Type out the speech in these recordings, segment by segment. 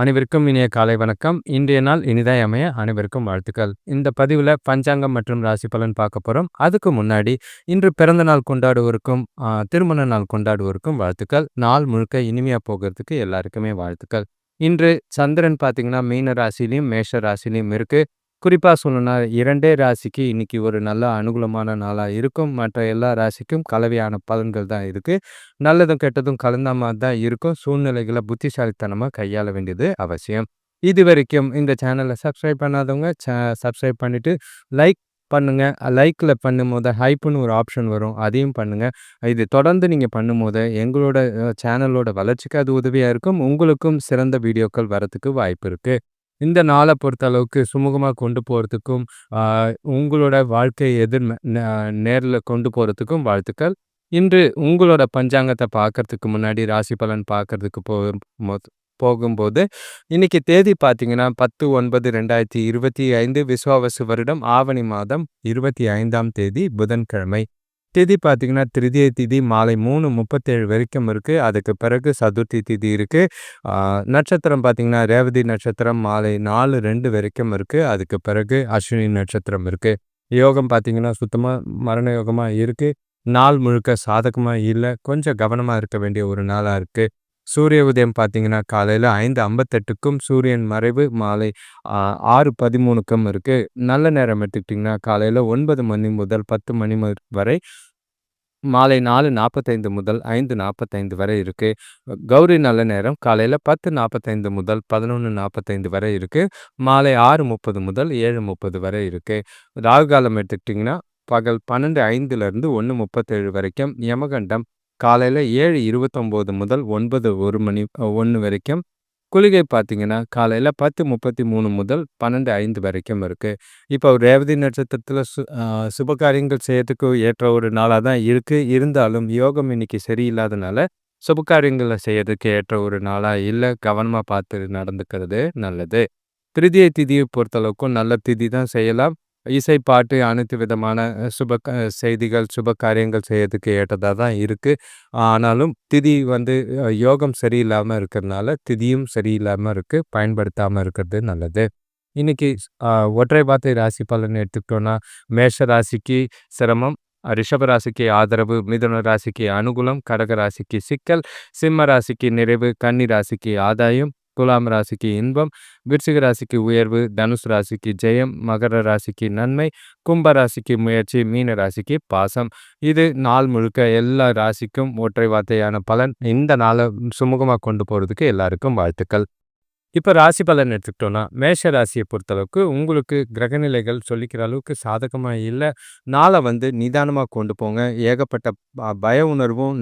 அனைவருக்கும் இனிய காலை வணக்கம். இன்றைய நாள் இனிதாய் அமைய அனைவருக்கும் வாழ்த்துக்கள். இந்த பதிவில் பஞ்சாங்கம் மற்றும் ராசி பலன் பார்க்க போகிறோம் அதுக்கு முன்னாடி இன்று பிறந்த நாள் கொண்டாடுவோருக்கும் திருமண நாள் கொண்டாடுவோருக்கும் வாழ்த்துக்கள். நாள் முழுக்க இனிமையாக போகிறதுக்கு எல்லாருக்குமே வாழ்த்துக்கள். இன்று சந்திரன் பார்த்தீங்கன்னா மீன ராசிலையும் மேஷ ராசிலையும் இருக்குது குறிப்பாக சொல்லணும்னா இரண்டே ராசிக்கு இன்னைக்கு ஒரு நல்ல அனுகூலமான நாளாக இருக்கும். மற்ற எல்லா ராசிக்கும் கலவையான பலன்கள் தான் இருக்குது நல்லதும் கெட்டதும் கலந்த மாதிரி தான் இருக்கும். சூழ்நிலைகளை புத்திசாலித்தனமாக கையாள வேண்டியது அவசியம். இது வரைக்கும் இந்த சேனலை சப்ஸ்கிரைப் பண்ணாதவங்க சப்ஸ்கிரைப் பண்ணிவிட்டு லைக் பண்ணுங்கள் லைக்கில் பண்ணும்போது ஹைப்புன்னு ஒரு ஆப்ஷன் வரும். அதையும் பண்ணுங்கள் இது தொடர்ந்து நீங்கள் பண்ணும்போது எங்களோட சேனலோட வளர்ச்சிக்கு அது உதவியாக இருக்கும். உங்களுக்கும் சிறந்த வீடியோக்கள் வரத்துக்கு வாய்ப்பு இருக்குது இந்த நாளை பொறுத்த அளவுக்கு சுமூகமாக கொண்டு போகிறதுக்கும் உங்களோட வாழ்க்கை எதிர் நேரில் கொண்டு போகிறதுக்கும் வாழ்த்துக்கள். இன்று உங்களோட பஞ்சாங்கத்தை பார்க்கறதுக்கு முன்னாடி ராசி பலன் பார்க்கறதுக்கு போகும்போது போகும்போது இன்னைக்கு தேதி பார்த்தீங்கன்னா பத்து ஒன்பது ரெண்டாயிரத்தி இருபத்தி ஐந்து விஸ்வாவசு வருடம் ஆவணி மாதம் இருபத்தி ஐந்தாம் தேதி புதன்கிழமை. திதி பார்த்தீங்கன்னா திருதிய திதி மாலை மூணு முப்பத்தேழு வரைக்கும் இருக்குது அதுக்கு பிறகு சதுர்த்தி திதி இருக்குது நட்சத்திரம் பார்த்தீங்கன்னா ரேவதி நட்சத்திரம் மாலை நாலு ரெண்டு வரைக்கும் இருக்குது அதுக்கு பிறகு அஸ்வினி நட்சத்திரம் இருக்குது யோகம் பார்த்தீங்கன்னா சுத்தமாக மரண யோகமாக இருக்குது நாள் முழுக்க சாதகமாக இல்லை கொஞ்சம் கவனமாக இருக்க வேண்டிய ஒரு நாளாக இருக்குது சூரிய உதயம் பார்த்தீங்கன்னா காலையில் ஐந்து ஐம்பத்தெட்டுக்கும் சூரியன் மறைவு மாலை ஆறு பதிமூணுக்கும் இருக்குது நல்ல நேரம் எடுத்துக்கிட்டிங்கன்னா காலையில் ஒன்பது மணி முதல் பத்து மணி வரை மாலை நாலு நாற்பத்தைந்து முதல் ஐந்து நாற்பத்தைந்து வரை இருக்குது கௌரி நல்ல நேரம் காலையில் பத்து நாற்பத்தைந்து முதல் பதினொன்று நாற்பத்தைந்து வரை இருக்குது மாலை ஆறு முப்பது முதல் ஏழு முப்பது வரை இருக்குது ராகு காலம் எடுத்துக்கிட்டிங்கன்னா பகல் பன்னெண்டு ஐந்துலேருந்து ஒன்று முப்பத்தேழு வரைக்கும் யமகண்டம் காலையில் ஏழு இருபத்தொம்போது முதல் ஒன்பது ஒரு மணி ஒன்று வரைக்கும். குளிகை பார்த்தீங்கன்னா காலையில் பத்து முப்பத்தி மூணு முதல் பன்னெண்டு ஐந்து வரைக்கும் இருக்குது இப்போ ரேவதி நட்சத்திரத்தில் சு சுபகாரியங்கள் செய்யறதுக்கு ஏற்ற ஒரு நாளாக தான் இருக்குது இருந்தாலும் யோகம் இன்னைக்கு சரியில்லாதனால சுபகாரியங்களை செய்யறதுக்கு ஏற்ற ஒரு நாளாக இல்லை கவனமாக பார்த்து நடந்துக்கிறது நல்லது. திருதியை திதியை பொறுத்தளவுக்கும் நல்ல திதி தான் செய்யலாம். இசை பாட்டு அனைத்து விதமான சுப செய்திகள் சுப காரியங்கள் செய்யறதுக்கு ஏற்றதாக தான் இருக்குது ஆனாலும் திதி வந்து யோகம் சரியில்லாமல் இருக்கிறதுனால திதியும் சரியில்லாமல் இருக்குது பயன்படுத்தாமல் இருக்கிறது நல்லது. இன்னைக்கு ஒற்றை வார்த்தை ராசி பலன் எடுத்துக்கிட்டோன்னா மேஷ ராசிக்கு சிரமம் ரிஷப ராசிக்கு ஆதரவு மிதுன ராசிக்கு அனுகூலம் கடக ராசிக்கு சிக்கல் சிம்ம ராசிக்கு நிறைவு கன்னி ராசிக்கு ஆதாயம் துலாம் ராசிக்கு இன்பம் விருச்சிக ராசிக்கு உயர்வு தனுஷ் ராசிக்கு ஜெயம் மகர ராசிக்கு நன்மை கும்ப ராசிக்கு முயற்சி மீன ராசிக்கு பாசம். இது நாள் முழுக்க எல்லா ராசிக்கும் ஒற்றை வார்த்தையான பலன். இந்த நாளை சுமூகமாக கொண்டு போகிறதுக்கு எல்லாருக்கும் வாழ்த்துக்கள். இப்போ ராசி பலன் எடுத்துக்கிட்டோன்னா மேஷ ராசியை பொறுத்தளவுக்கு உங்களுக்கு கிரகநிலைகள் சொல்லிக்கிற அளவுக்கு சாதகமாக இல்லை. நாளை வந்து நிதானமாக கொண்டு போங்க. ஏகப்பட்ட பய உணர்வும்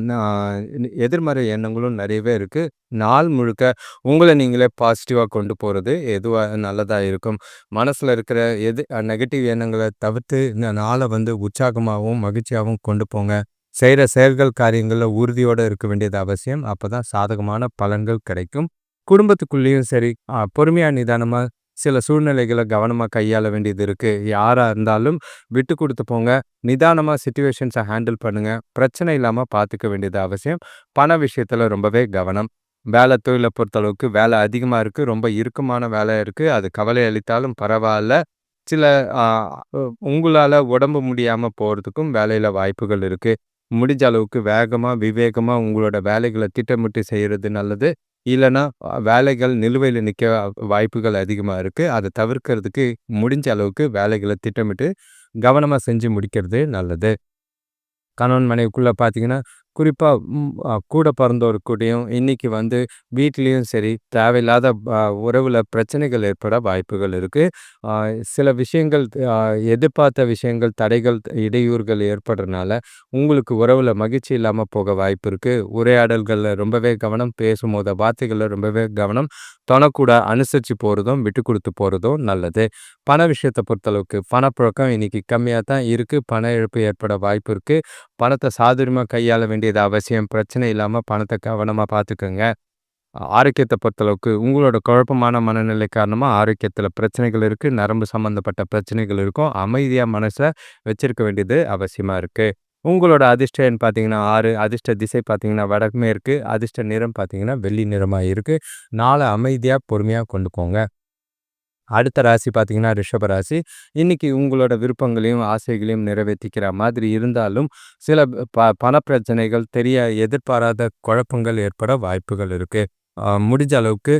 எதிர்மறை எண்ணங்களும் நிறையவே இருக்குது நாள் முழுக்க உங்களை நீங்களே பாசிட்டிவாக கொண்டு போகிறது எதுவாக நல்லதாக இருக்கும். மனசில் இருக்கிற எது நெகட்டிவ் எண்ணங்களை தவிர்த்து இந்த நாளை வந்து உற்சாகமாகவும் மகிழ்ச்சியாகவும் கொண்டு போங்க. செய்கிற செயல்கள் காரியங்களில் உறுதியோடு இருக்க வேண்டியது அவசியம். அப்போ தான் சாதகமான பலன்கள் கிடைக்கும். குடும்பத்துக்குள்ளேயும் சரி பொறுமையாக நிதானமாக சில சூழ்நிலைகளை கவனமாக கையாள வேண்டியது இருக்குது யாராக இருந்தாலும் விட்டு கொடுத்து போங்க. நிதானமாக சுச்சுவேஷன்ஸை ஹேண்டில் பண்ணுங்கள் பிரச்சனை இல்லாமல் பார்த்துக்க வேண்டியது அவசியம். பண விஷயத்தில் ரொம்பவே கவனம். வேலை தொழிலை பொறுத்தளவுக்கு வேலை அதிகமாக இருக்குது ரொம்ப இறுக்கமான வேலை இருக்குது அது கவலை அளித்தாலும் பரவாயில்ல. சில உங்களால் உடம்பு முடியாமல் போகிறதுக்கும் வேலையில் வாய்ப்புகள் இருக்குது முடிஞ்ச அளவுக்கு வேகமாக விவேகமாக உங்களோட வேலைகளை திட்டமிட்டு செய்கிறது நல்லது. இல்லைன்னா வேலைகள் நிலுவையில் நிற்க வாய்ப்புகள் அதிகமாக இருக்குது அதை தவிர்க்கிறதுக்கு முடிஞ்ச அளவுக்கு வேலைகளை திட்டமிட்டு கவனமாக செஞ்சு முடிக்கிறது நல்லது. கணவன் மனைவிக்குள்ளே பார்த்தீங்கன்னா குறிப்பாக கூட பிறந்தோருக்கூடையும் கூடயும் வந்து வீட்லேயும் சரி தேவையில்லாத உறவில் பிரச்சனைகள் ஏற்பட வாய்ப்புகள் இருக்குது சில விஷயங்கள் எதிர்பார்த்த விஷயங்கள் தடைகள் இடையூறுகள் ஏற்படுறதுனால உங்களுக்கு உறவில் மகிழ்ச்சி இல்லாமல் போக வாய்ப்பு இருக்குது உரையாடல்களில் ரொம்பவே கவனம் பேசும்போது வார்த்தைகளில் ரொம்பவே கவனம் தொணக்கூட அனுசரித்து போகிறதும் விட்டு கொடுத்து போகிறதும் நல்லது. பண விஷயத்தை பொறுத்தளவுக்கு பணப்புழக்கம் இன்னைக்கு கம்மியாக தான் இருக்குது பண இழப்பு ஏற்பட வாய்ப்பு இருக்குது பணத்தை சாதுரியமாக கையாள வேண்டியது அவசியம். பிரச்சனை இல்லாமல் பணத்தை கவனமாக பார்த்துக்கோங்க ஆரோக்கியத்தை பொறுத்தளவுக்கு உங்களோட குழப்பமான மனநிலை காரணமாக ஆரோக்கியத்தில் பிரச்சனைகள் இருக்குது நரம்பு சம்மந்தப்பட்ட பிரச்சனைகள் இருக்கும். அமைதியாக மனசை வச்சிருக்க வேண்டியது அவசியமாக இருக்குது உங்களோட அதிர்ஷ்ட பார்த்தீங்கன்னா ஆறு அதிர்ஷ்ட திசை பார்த்தீங்கன்னா இருக்குது அதிர்ஷ்ட நிறம் பார்த்தீங்கன்னா வெள்ளி நிறமாக இருக்குது நாளை அமைதியாக பொறுமையாக கொண்டு போங்க. அடுத்த ராசி பார்த்தீங்கன்னா ரிஷபராசி இன்னைக்கு உங்களோட விருப்பங்களையும், ஆசைகளையும் நிறைவேற்றிக்கிற மாதிரி இருந்தாலும், சில ப பணப்பிரச்சனைகள் தெரிய எதிர்பாராத குழப்பங்கள் ஏற்பட வாய்ப்புகள் இருக்கு. முடிஞ்ச அளவுக்கு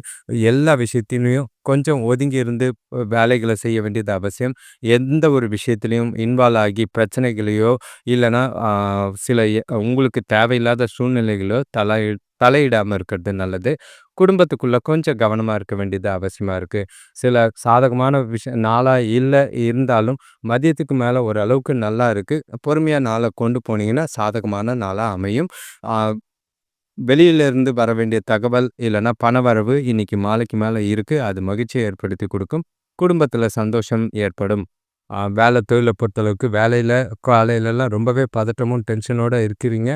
எல்லா விஷயத்திலையும் கொஞ்சம் ஒதுங்கி இருந்து வேலைகளை செய்ய வேண்டியது அவசியம். எந்த ஒரு விஷயத்துலையும் இன்வால்வ் ஆகி பிரச்சனைகளையோ, இல்லைன்னா சில எ உங்களுக்கு தேவையில்லாத சூழ்நிலைகளோ தலை தலையிடாமல் இருக்கிறது நல்லது. குடும்பத்துக்குள்ளே கொஞ்சம் கவனமாக இருக்க வேண்டியது அவசியமாக இருக்குது சில சாதகமான விஷய நாளாக இல்லை இருந்தாலும், மதியத்துக்கு மேலே ஓரளவுக்கு நல்லா இருக்குது பொறுமையாக நாளை கொண்டு போனீங்கன்னா, சாதகமான நாளாக அமையும். வெளியிலேருந்து வர வேண்டிய தகவல், இல்லைன்னா பணவரவு இன்னைக்கு மாலைக்கு மேலே இருக்குது அது மகிழ்ச்சியை ஏற்படுத்தி கொடுக்கும் குடும்பத்தில் சந்தோஷம் ஏற்படும். வேலை தொழிலை பொறுத்தளவுக்கு வேலையில் காலையிலலாம் ரொம்பவே பதட்டமும், டென்ஷனோடு இருக்கிறீங்க.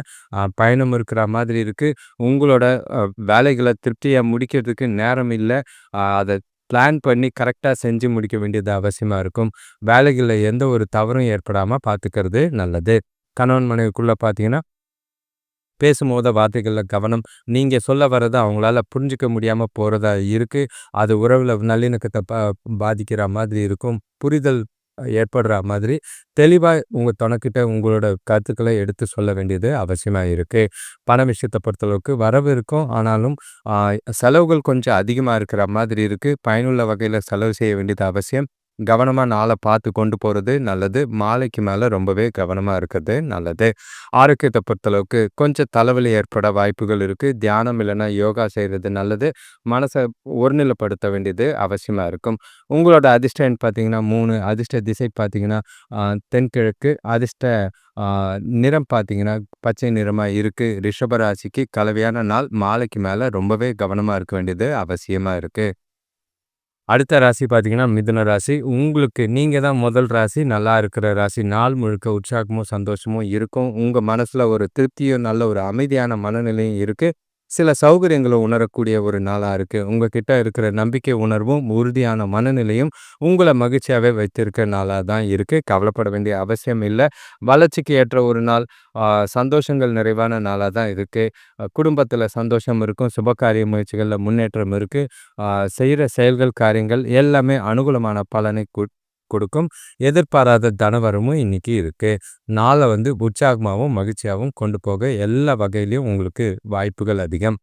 பயணம் இருக்கிற மாதிரி இருக்குது உங்களோட வேலைகளை திருப்தியாக முடிக்கிறதுக்கு நேரம் இல்லை அதை பிளான் பண்ணி கரெக்டாக செஞ்சு முடிக்க வேண்டியது அவசியமாக இருக்கும். வேலைகளில் எந்த ஒரு தவறும் ஏற்படாமல் பார்த்துக்கிறது நல்லது. கணவன் மனைவிக்குள்ளே பார்த்தீங்கன்னா பேசும்போது வார்த்தைகளில் கவனம். நீங்கள் சொல்ல வர்றது அவங்களால புரிஞ்சுக்க முடியாமல் போகிறதா இருக்குது அது உறவில் நல்லிணக்கத்தை ப பாதிக்கிற மாதிரி இருக்கும். புரிதல் ஏற்படுற மாதிரி, தெளிவாக உங்கள் தொணக்கிட்ட உங்களோட கருத்துக்களை எடுத்து சொல்ல வேண்டியது அவசியமாக இருக்குது பண விஷயத்தை பொறுத்தளவுக்கு வரவு இருக்கும். ஆனாலும் செலவுகள் கொஞ்சம் அதிகமாக இருக்கிற மாதிரி இருக்குது பயனுள்ள வகையில் செலவு செய்ய வேண்டியது அவசியம். கவனமாக நாளை பார்த்து கொண்டு போகிறது நல்லது. மாலைக்கு மேலே ரொம்பவே கவனமாக இருக்கிறது நல்லது. ஆரோக்கியத்தை பொறுத்தளவுக்கு கொஞ்சம் தலைவலி ஏற்பட வாய்ப்புகள் இருக்குது தியானம் இல்லைன்னா யோகா செய்கிறது நல்லது. மனசை ஒருநிலைப்படுத்த வேண்டியது அவசியமாக இருக்கும். உங்களோட அதிர்ஷ்ட பார்த்தீங்கன்னா மூணு அதிர்ஷ்ட திசை பார்த்தீங்கன்னா, தென்கிழக்கு அதிர்ஷ்ட நிறம் பார்த்தீங்கன்னா, பச்சை நிறமாக இருக்குது ரிஷபராசிக்கு கலவையான நாள். மாலைக்கு மேலே ரொம்பவே கவனமாக இருக்க வேண்டியது அவசியமாக இருக்குது அடுத்த ராசி பார்த்தீங்கன்னா, மிதுன ராசி. உங்களுக்கு நீங்க தான் முதல் ராசி. நல்லா இருக்கிற ராசி. நாள் முழுக்க உற்சாகமும், சந்தோஷமும் இருக்கும். உங்க மனசுல ஒரு திருப்தியும், நல்ல ஒரு அமைதியான மனநிலையும் இருக்கு. சில சௌகரியங்களை உணரக்கூடிய ஒரு நாளாக இருக்குது உங்ககிட்ட இருக்கிற நம்பிக்கை உணர்வும், உறுதியான மனநிலையும் உங்களை மகிழ்ச்சியாகவே வைத்திருக்க நாளாக தான் இருக்குது கவலைப்பட வேண்டிய அவசியம் இல்லை வளர்ச்சிக்கு ஏற்ற ஒரு நாள். சந்தோஷங்கள் நிறைவான நாளாக தான் இருக்குது குடும்பத்தில் சந்தோஷம் இருக்கும். சுபகாரிய முயற்சிகளில் முன்னேற்றம் இருக்குது செய்கிற செயல்கள், காரியங்கள் எல்லாமே அனுகூலமான பலனை கு கொடுக்கும். எதிர்பாராத தனவரமும் இன்னைக்கு இருக்கு. நாளை வந்து உற்சாகமாவும், மகிழ்ச்சியாவும் கொண்டு போக எல்லா வகையிலையும் உங்களுக்கு வாய்ப்புகள் அதிகம்.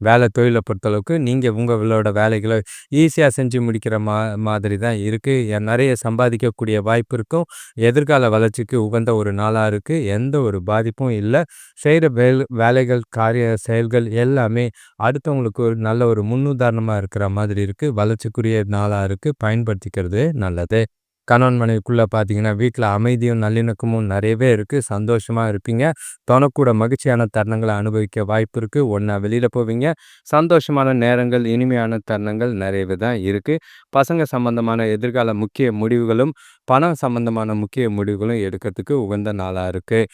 வேலை தொழிலை பொறுத்தளவுக்கு நீங்கள் உங்களோட வேலைகளை ஈஸியாக செஞ்சு முடிக்கிற மா மாதிரி தான் இருக்குது நிறைய சம்பாதிக்கக்கூடிய வாய்ப்பு இருக்கும். எதிர்கால வளர்ச்சிக்கு உகந்த ஒரு நாளாக இருக்குது எந்த ஒரு பாதிப்பும் இல்லை. செய்கிற வேல் வேலைகள், காரிய செயல்கள் எல்லாமே அடுத்தவங்களுக்கு ஒரு நல்ல ஒரு முன்னுதாரணமாக இருக்கிற மாதிரி இருக்குது வளர்ச்சிக்குரிய நாளாக இருக்குது பயன்படுத்திக்கிறது நல்லது. கணவன் மனைவிக்குள்ளே பார்த்தீங்கன்னா, வீட்டில் அமைதியும், நல்லிணக்கமும் நிறையவே இருக்குது சந்தோஷமாக இருப்பீங்க. தனக்கூட மகிழ்ச்சியான தருணங்களை அனுபவிக்க வாய்ப்பு இருக்குது ஒன்றா வெளியில் போவீங்க. சந்தோஷமான நேரங்கள், இனிமையான தருணங்கள் நிறையவே தான் இருக்குது பசங்க சம்பந்தமான எதிர்கால முக்கிய முடிவுகளும், பணம் சம்பந்தமான முக்கிய முடிவுகளும் எடுக்கிறதுக்கு உகந்த நாளாக இருக்குது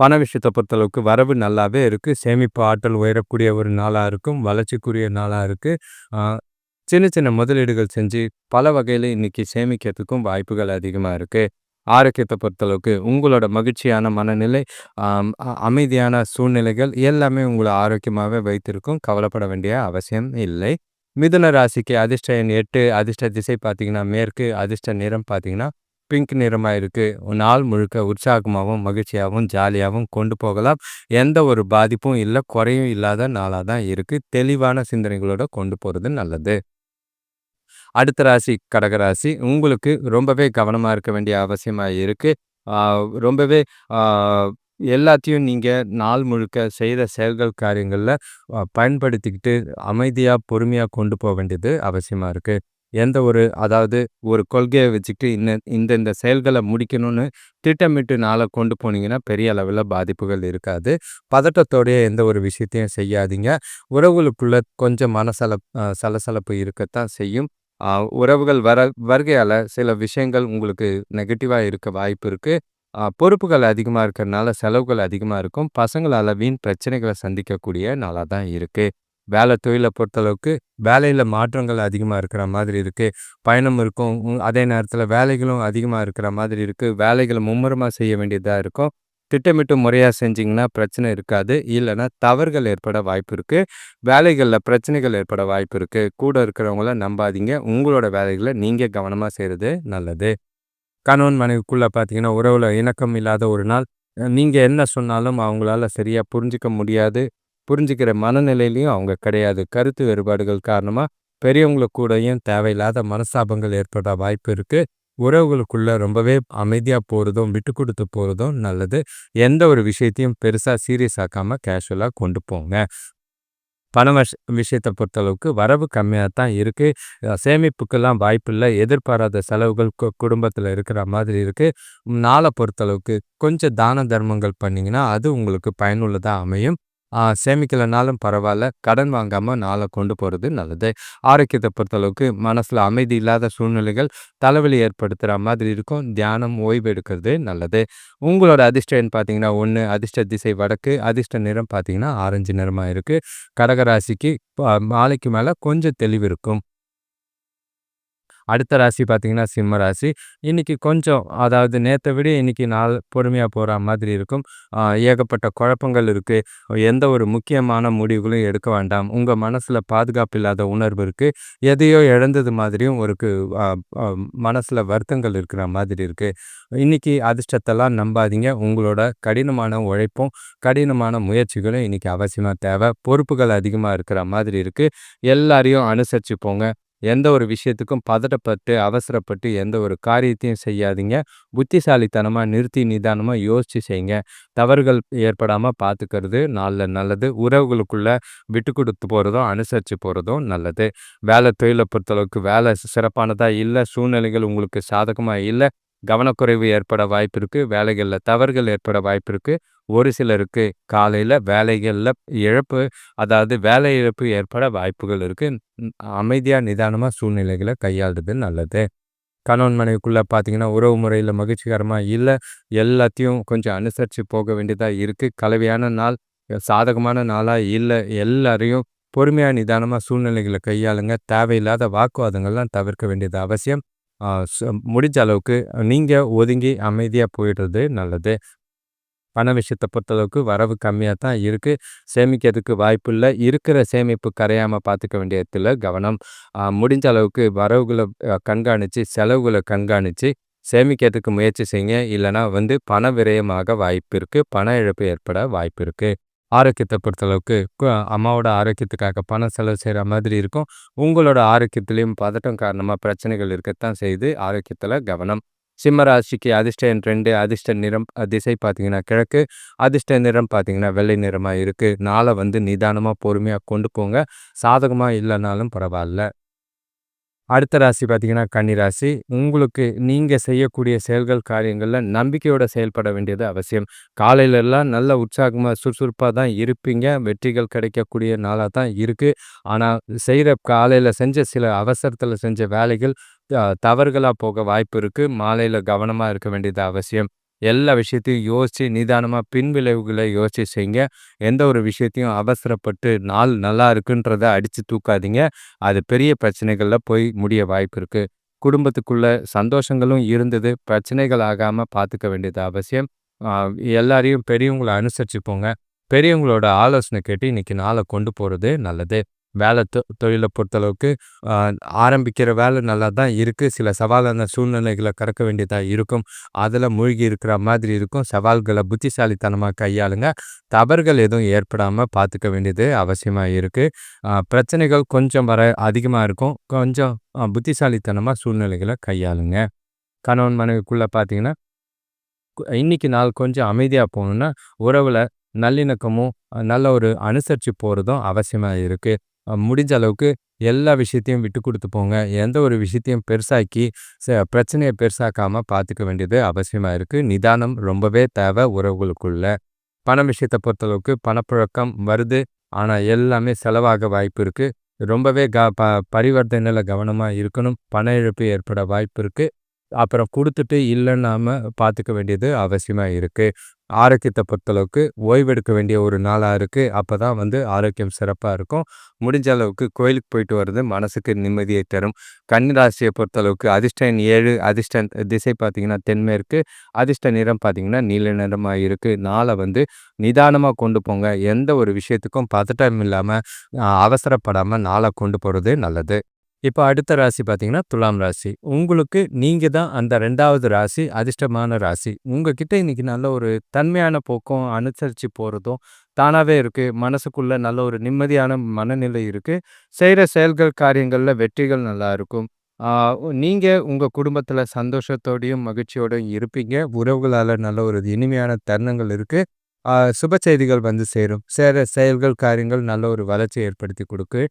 பண விஷயத்தை பொறுத்தளவுக்கு வரவு நல்லாவே இருக்குது சேமிப்பு ஆற்றல் உயரக்கூடிய ஒரு நாளாக இருக்கும். வளர்ச்சிக்குரிய நாளாக இருக்குது சின்ன சின்ன முதலீடுகள் செஞ்சு பல வகையில் இன்னைக்கு சேமிக்கிறதுக்கும் வாய்ப்புகள் அதிகமாக இருக்கு. ஆரோக்கியத்தை பொறுத்தளவுக்கு உங்களோட மகிழ்ச்சியான மனநிலை, அமைதியான சூழ்நிலைகள் எல்லாமே உங்களை ஆரோக்கியமாகவே வைத்திருக்கும். கவலைப்பட வேண்டிய அவசியம் இல்லை. மிதுன ராசிக்கு அதிர்ஷ்ட எண் எட்டு அதிர்ஷ்ட திசை பார்த்தீங்கன்னா, மேற்கு அதிர்ஷ்ட நிறம் பார்த்தீங்கன்னா, பிங்க் நிறமாக இருக்கு. நாள் முழுக்க உற்சாகமாகவும் மகிழ்ச்சியாகவும் ஜாலியாகவும் கொண்டு போகலாம். எந்த ஒரு பாதிப்பும் இல்லை குறையும் இல்லாத நாளாக தான் இருக்குது தெளிவான சிந்தனைகளோட கொண்டு போகிறது நல்லது. அடுத்த ராசி கடக ராசி. உங்களுக்கு ரொம்பவே கவனமாக இருக்க வேண்டிய அவசியமாக இருக்குது ரொம்பவே எல்லாத்தையும் நீங்கள் நாள் முழுக்க செய்த செயல்கள், காரியங்களில் பயன்படுத்திக்கிட்டு அமைதியாக பொறுமையாக கொண்டு போக வேண்டியது அவசியமாக இருக்குது எந்த ஒரு அதாவது ஒரு கொள்கையை வச்சுக்கிட்டு இந்த இந்த இந்த செயல்களை முடிக்கணும்னு திட்டமிட்டு நாளை கொண்டு போனீங்கன்னா, பெரிய அளவில் பாதிப்புகள் இருக்காது. பதட்டத்தோடைய எந்த ஒரு விஷயத்தையும் செய்யாதீங்க. உறவுகளுக்குள்ள கொஞ்சம் மனசல சலசலப்பு இருக்கத்தான் செய்யும். உறவுகள் வர வருகையால சில விஷயங்கள் உங்களுக்கு நெகட்டிவாக இருக்க வாய்ப்பு இருக்கு. பொறுப்புகள் அதிகமாக இருக்கிறனால செலவுகள் அதிகமாக இருக்கும். பசங்களால் வீண் பிரச்சனைகளை சந்திக்கக்கூடிய நாளாக தான் இருக்குது வேலை தொழிலை பொறுத்தளவுக்கு வேலையில் மாற்றங்கள் அதிகமா இருக்கிற மாதிரி இருக்கு. பயணம் இருக்கும். அதே நேரத்தில் வேலைகளும் அதிகமாக இருக்கிற மாதிரி இருக்கு. வேலைகளை மும்முரமா செய்ய வேண்டியதாக இருக்கும். திட்டமிட்டு முறையாக செஞ்சிங்கன்னா பிரச்சனை இருக்காது. இல்லைன்னா தவறுகள் ஏற்பட வாய்ப்பு இருக்குது வேலைகளில் பிரச்சனைகள் ஏற்பட வாய்ப்பு இருக்குது கூட இருக்கிறவங்கள நம்பாதீங்க. உங்களோட வேலைகளை நீங்கள் கவனமாக செய்கிறது நல்லது. கணவன் மனைவிக்குள்ளே பார்த்தீங்கன்னா உறவில் இணக்கம் இல்லாத ஒரு நாள். நீங்கள் என்ன சொன்னாலும் அவங்களால சரியாக புரிஞ்சிக்க முடியாது. புரிஞ்சுக்கிற மனநிலையிலையும் அவங்க கிடையாது. கருத்து வேறுபாடுகள் காரணமாக பெரியவங்களுக்கு கூடயும் தேவையில்லாத மனஸ்தாபங்கள் ஏற்பட வாய்ப்பு இருக்குது உறவுகளுக்குள்ள ரொம்பவே அமைதியாக போகிறதும் விட்டு கொடுத்து போகிறதும் நல்லது. எந்த ஒரு விஷயத்தையும் பெருசாக சீரியஸ் ஆக்காமல் கேஷுவலாக கொண்டு போங்க. பண வஷ விஷயத்தை பொறுத்தளவுக்கு வரவு கம்மியாக தான் இருக்குது சேமிப்புக்கெல்லாம் வாய்ப்பு இல்லை எதிர்பாராத செலவுகள் கு குடும்பத்தில் இருக்கிற மாதிரி இருக்குது நாளை பொறுத்தளவுக்கு கொஞ்சம் தான தர்மங்கள் பண்ணிங்கன்னா அது உங்களுக்கு பயனுள்ளதாக அமையும். சேமிக்கலைனாலும் பரவாயில்ல கடன் வாங்காமல் நாளை கொண்டு போகிறது நல்லது. ஆரோக்கியத்தை பொறுத்தளவுக்கு மனசில் அமைதி இல்லாத சூழ்நிலைகள் தலைவலி ஏற்படுத்துகிற மாதிரி இருக்கும். தியானம் ஓய்வு எடுக்கிறது நல்லது. உங்களோட அதிர்ஷ்டம் பார்த்தீங்கன்னா ஒன்று அதிர்ஷ்ட திசை வடக்கு அதிர்ஷ்ட நிறம் பார்த்தீங்கன்னா ஆரஞ்சு நிறமாக இருக்குது கடகராசிக்கு மாலைக்கு மேலே கொஞ்சம் தெளிவு இருக்கும். அடுத்த ராசி பார்த்தீங்கன்னா சிம்ம ராசி. இன்றைக்கி கொஞ்சம் அதாவது நேற்றை விட இன்றைக்கி நாள் பொறுமையாக போகிற மாதிரி இருக்கும். ஏகப்பட்ட குழப்பங்கள் இருக்குது எந்த ஒரு முக்கியமான முடிவுகளும் எடுக்க வேண்டாம். உங்கள் மனசில் பாதுகாப்பு இல்லாத உணர்வு இருக்குது எதையோ இழந்தது மாதிரியும் ஒரு மனசில் வருத்தங்கள் இருக்கிற மாதிரி இருக்குது இன்றைக்கி அதிர்ஷ்டத்தெல்லாம் நம்பாதீங்க. உங்களோட கடினமான உழைப்பும் கடினமான முயற்சிகளும் இன்றைக்கி அவசியமாக தேவை. பொறுப்புகள் அதிகமாக இருக்கிற மாதிரி இருக்குது எல்லாரையும் அனுசரித்து போங்க. எந்த ஒரு விஷயத்துக்கும் பதட்டப்பட்டு அவசரப்பட்டு எந்த ஒரு காரியத்தையும் செய்யாதீங்க. புத்திசாலித்தனமாக நிறுத்தி நிதானமாக யோசித்து செய்யுங்க தவறுகள் ஏற்படாமல் பார்த்துக்கிறது நல்ல நல்லது. உறவுகளுக்குள்ளே விட்டு கொடுத்து போகிறதும் அனுசரித்து போகிறதும் நல்லது. வேலை தொழிலை பொறுத்தளவுக்கு வேலை சிறப்பானதாக இல்லை சூழ்நிலைகள் உங்களுக்கு சாதகமாக இல்லை கவனக்குறைவு ஏற்பட வாய்ப்பு இருக்குது வேலைகளில் தவறுகள் ஏற்பட வாய்ப்பு இருக்குது ஒரு சிலருக்கு காலையில் வேலைகளில் இழப்பு அதாவது வேலை இழப்பு ஏற்பட வாய்ப்புகள் இருக்குது அமைதியாக நிதானமாக சூழ்நிலைகளை கையாளுறது நல்லது. கணவன் மனைவிக்குள்ளே பார்த்தீங்கன்னா உறவு முறையில் மகிழ்ச்சிகரமாக இல்லை எல்லாத்தையும் கொஞ்சம் அனுசரித்து போக வேண்டியதாக இருக்குது கலவையான நாள் சாதகமான நாளாக இல்லை எல்லாரையும் பொறுமையாக நிதானமாக சூழ்நிலைகளை கையாளுங்க. தேவையில்லாத வாக்குவாதங்கள்லாம் தவிர்க்க வேண்டியது அவசியம். முடிஞ்ச அளவுக்கு நீங்கள் ஒதுங்கி அமைதியாக போயிடுறது நல்லது. பண விஷயத்தை பொறுத்தளவுக்கு வரவு கம்மியாக தான் இருக்குது சேமிக்கிறதுக்கு வாய்ப்பு இல்லை இருக்கிற சேமிப்பு கரையாமல் பார்த்துக்க வேண்டிய இடத்துல கவனம் முடிஞ்ச அளவுக்கு வரவுகளை கண்காணித்து செலவுகளை கண்காணித்து சேமிக்கிறதுக்கு முயற்சி செய்யுங்க. இல்லைனா வந்து பண விரயமாக வாய்ப்பு இருக்குது பண இழப்பு ஏற்பட வாய்ப்பு இருக்குது ஆரோக்கியத்தை பொறுத்தளவுக்கு அம்மாவோட ஆரோக்கியத்துக்காக பணம் செலவு செய்கிற மாதிரி இருக்கும். உங்களோட ஆரோக்கியத்துலேயும் பதட்டம் காரணமாக பிரச்சனைகள் இருக்கத்தான் செய்து ஆரோக்கியத்தில் கவனம். சிம்ம ராசிக்கு அதிர்ஷ்ட எண் ரெண்டு அதிர்ஷ்ட நிறம் திசை பார்த்தீங்கன்னா கிழக்கு அதிர்ஷ்ட நிறம் பார்த்தீங்கன்னா வெள்ளை நிறமாக இருக்குது நாளை வந்து நிதானமாக பொறுமையாக கொண்டு போங்க. சாதகமாக இல்லைனாலும் பரவாயில்ல. அடுத்த ராசி பார்த்தீங்கன்னா கன்னிராசி உங்களுக்கு நீங்கள் செய்யக்கூடிய செயல்கள் காரியங்களில் நம்பிக்கையோட செயல்பட வேண்டியது அவசியம். காலையிலெல்லாம் நல்ல உற்சாகமாக சுறுசுறுப்பாக தான் இருப்பீங்க. வெற்றிகள் கிடைக்கக்கூடிய நாளாக தான் இருக்குது ஆனால் செய்கிற காலையில் செஞ்ச சில அவசரத்தில் செஞ்ச வேலைகள் தவறுகளாக போக வாய்ப்பு இருக்குது மாலையில் கவனமாக இருக்க வேண்டியது அவசியம். எல்லா விஷயத்தையும் யோசித்து நிதானமாக பின் விளைவுகளை யோசித்து செய்யுங்க எந்த ஒரு விஷயத்தையும் அவசரப்பட்டு நாள் நல்லா இருக்குன்றத அடித்து தூக்காதீங்க. அது பெரிய பிரச்சனைகளில் போய் முடிய வாய்ப்பு இருக்குது குடும்பத்துக்குள்ள சந்தோஷங்களும் இருந்தது. பிரச்சனைகள் ஆகாமல் பார்த்துக்க வேண்டியது அவசியம். எல்லாரையும் பெரியவங்களை அனுசரித்து போங்க. பெரியவங்களோட ஆலோசனை கேட்டு இன்றைக்கி நாளை கொண்டு போகிறது நல்லது. வேலை தொ தொழிலை பொறுத்தளவுக்கு ஆரம்பிக்கிற வேலை நல்லா தான் இருக்குது சில சவாலான சூழ்நிலைகளை கறக்க வேண்டியதாக இருக்கும். அதில் மூழ்கி இருக்கிற மாதிரி இருக்கும். சவால்களை புத்திசாலித்தனமாக கையாளுங்க. தவறுகள் எதுவும் ஏற்படாமல் பார்த்துக்க வேண்டியது அவசியமாக இருக்குது பிரச்சனைகள் கொஞ்சம் வர அதிகமாக இருக்கும். கொஞ்சம் புத்திசாலித்தனமாக சூழ்நிலைகளை கையாளுங்க. கணவன் மனைவிக்குள்ளே பார்த்தீங்கன்னா இன்றைக்கி நாள் கொஞ்சம் அமைதியாக போகணுன்னா உறவில் நல்லிணக்கமும் நல்ல ஒரு அனுசரித்து போகிறதும் அவசியமாக இருக்குது முடிஞ்ச அளவுக்கு எல்லா விஷயத்தையும் விட்டு கொடுத்து போங்க. எந்த ஒரு விஷயத்தையும் பெருசாக்கி ச பிரச்சனையை பெருசாக்காமல் பார்த்துக்க வேண்டியது அவசியமாக இருக்குது நிதானம் ரொம்பவே தேவை உறவுகளுக்குள்ள. பண விஷயத்தை பொறுத்தளவுக்கு பணப்புழக்கம் வருது. ஆனால் எல்லாமே செலவாக வாய்ப்பு இருக்குது ரொம்பவே க ப பரிவர்த்தனையில் கவனமாக இருக்கணும். பண இழப்பு ஏற்பட வாய்ப்பு இருக்குது அப்புறம் கொடுத்துட்டு இல்லைன்னாம பார்த்துக்க வேண்டியது அவசியமாக இருக்குது ஆரோக்கியத்தை பொறுத்தளவுக்கு ஓய்வெடுக்க வேண்டிய ஒரு நாளாக இருக்குது அப்போ தான் வந்து ஆரோக்கியம் சிறப்பாக இருக்கும். முடிஞ்ச அளவுக்கு கோயிலுக்கு போயிட்டு வர்றது மனசுக்கு நிம்மதியை தரும். கன்னிராசியை பொறுத்தளவுக்கு அதிர்ஷ்டன் ஏழு அதிர்ஷ்ட திசை பார்த்திங்கன்னா தென்மேற்கு அதிர்ஷ்ட நிறம் பார்த்திங்கன்னா நீல நிறமாக இருக்குது நாளை வந்து நிதானமாக கொண்டு போங்க. எந்த ஒரு விஷயத்துக்கும் பதட்டம் இல்லாமல் அவசரப்படாமல் நாளை கொண்டு போகிறது நல்லது. இப்போ அடுத்த ராசி பார்த்தீங்கன்னா துலாம் ராசி. உங்களுக்கு நீங்கள் தான் அந்த ரெண்டாவது ராசி அதிர்ஷ்டமான ராசி. உங்ககிட்ட இன்னைக்கு நல்ல ஒரு தன்மையான போக்கம் அனுசரித்து போகிறதும் தானாகவே இருக்குது மனசுக்குள்ளே நல்ல ஒரு நிம்மதியான மனநிலை இருக்குது செய்கிற செயல்கள் காரியங்களில் வெற்றிகள் நல்லா இருக்கும். நீங்கள் உங்கள் குடும்பத்தில் சந்தோஷத்தோடையும் மகிழ்ச்சியோடையும் இருப்பீங்க. உறவுகளால் நல்ல ஒரு இனிமையான தருணங்கள் இருக்குது சுப செய்திகள் வந்து சேரும். சேர செயல்கள் காரியங்கள் நல்ல ஒரு வளர்ச்சி ஏற்படுத்தி கொடுக்கு.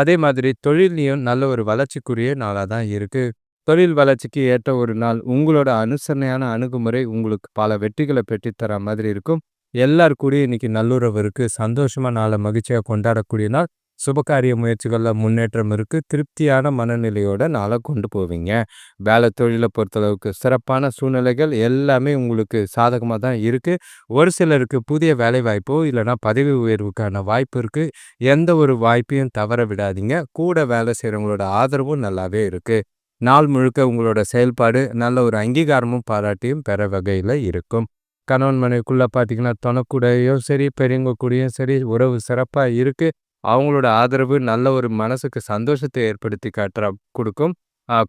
அதே மாதிரி தொழில்லையும் நல்ல ஒரு வளர்ச்சிக்குரிய நாளாக தான் இருக்குது தொழில் வளர்ச்சிக்கு ஏற்ற ஒரு நாள் உங்களோட அனுசரணையான அணுகுமுறை உங்களுக்கு பல வெற்றிகளை பெற்றுத்தர மாதிரி இருக்கும். எல்லார் கூடயும் இன்னைக்கு நல்லுறவு இருக்குது சந்தோஷமாக நாளை மகிழ்ச்சியாக கொண்டாடக்கூடிய நாள். சுபகாரிய முயற்சிகளில் முன்னேற்றம் இருக்குது திருப்தியான மனநிலையோட நாளை கொண்டு போவீங்க. வேலை தொழிலை பொறுத்தளவுக்கு சிறப்பான சூழ்நிலைகள் எல்லாமே உங்களுக்கு சாதகமாக தான் இருக்குது ஒரு சிலருக்கு புதிய வேலை வாய்ப்போ இல்லைனா பதவி உயர்வுக்கான வாய்ப்பு இருக்குது எந்த ஒரு வாய்ப்பையும் தவற விடாதீங்க. கூட வேலை செய்கிறவங்களோட ஆதரவும் நல்லாவே இருக்குது நாள் முழுக்க உங்களோட செயல்பாடு நல்ல ஒரு அங்கீகாரமும் பாராட்டியும் பெற வகையில் இருக்கும். கணவன் மனைவிக்குள்ளே பார்த்தீங்கன்னா தொணக்கூடையும் சரி பெரியவங்க கூடயும் சரி உறவு சிறப்பாக இருக்குது அவங்களோட ஆதரவு நல்ல ஒரு மனசுக்கு சந்தோஷத்தை ஏற்படுத்தி காட்டுற கொடுக்கும்.